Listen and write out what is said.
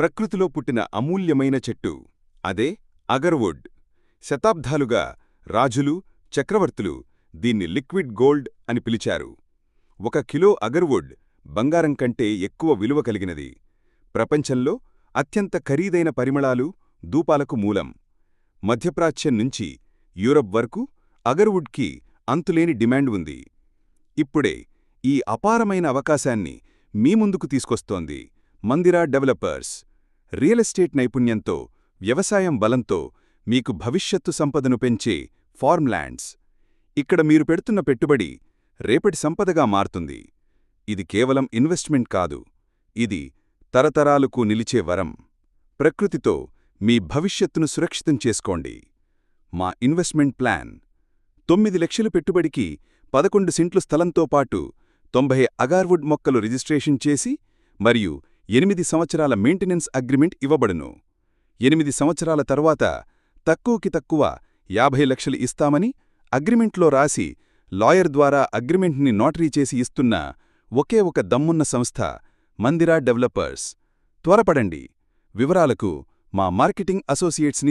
ప్రకృతిలో పుట్టిన అమూల్యమైన చెట్టు. అదే అగర్వుడ్. శతాబ్దాలుగా రాజులు చక్రవర్తులు దీన్ని లిక్విడ్ గోల్డ్ అని పిలిచారు. ఒక కిలో అగర్వుడ్ బంగారం కంటే ఎక్కువ విలువ కలిగినది. ప్రపంచంలో అత్యంత ఖరీదైన పరిమళాలు ధూపాలకు మూలం. మధ్యప్రాచ్యం నుంచి యూరప్ వరకు అగర్వుడ్కి అంతులేని డిమాండ్ ఉంది. ఇప్పుడే ఈ అపారమైన అవకాశాన్ని మీ ముందుకు తీసుకొస్తోంది మందిరా డెవలపర్స్. రియల్ ఎస్టేట్ నైపుణ్యంతో వ్యవసాయం బలంతో మీకు భవిష్యత్తు సంపదను పెంచే ఫార్మ్ల్యాండ్స్ ఇక్కడ మీరు పెడుతున్న పెట్టుబడి రేపటి సంపదగా మారుతుంది. ఇది కేవలం ఇన్వెస్ట్మెంట్ కాదు. ఇది తరతరాలకు నిలిచే వరం. ప్రకృతితో మీ భవిష్యత్తును సురక్షితం చేసుకోండి. మా ఇన్వెస్ట్మెంట్ ప్లాన్. తొమ్మిది లక్షల పెట్టుబడికి పదకొండు సెంట్లు స్థలంతో పాటు తొంభై అగార్వుడ్ మొక్కలు రిజిస్ట్రేషన్ చేసి మరియు ఎనిమిది సంవత్సరాల మెయింటెనెన్స్ అగ్రిమెంట్ ఇవ్వబడును. ఎనిమిది సంవత్సరాల తరువాత తక్కువకి తక్కువ యాభై లక్షలు ఇస్తామని అగ్రిమెంట్లో రాసి లాయర్ ద్వారా అగ్రిమెంట్ని నోటరీ చేసి ఇస్తున్న ఒకే ఒక దమ్మున్న సంస్థ మందిరా డెవలపర్స్. త్వరపడండి. వివరాలకు మా మార్కెటింగ్ అసోసియేట్స్ని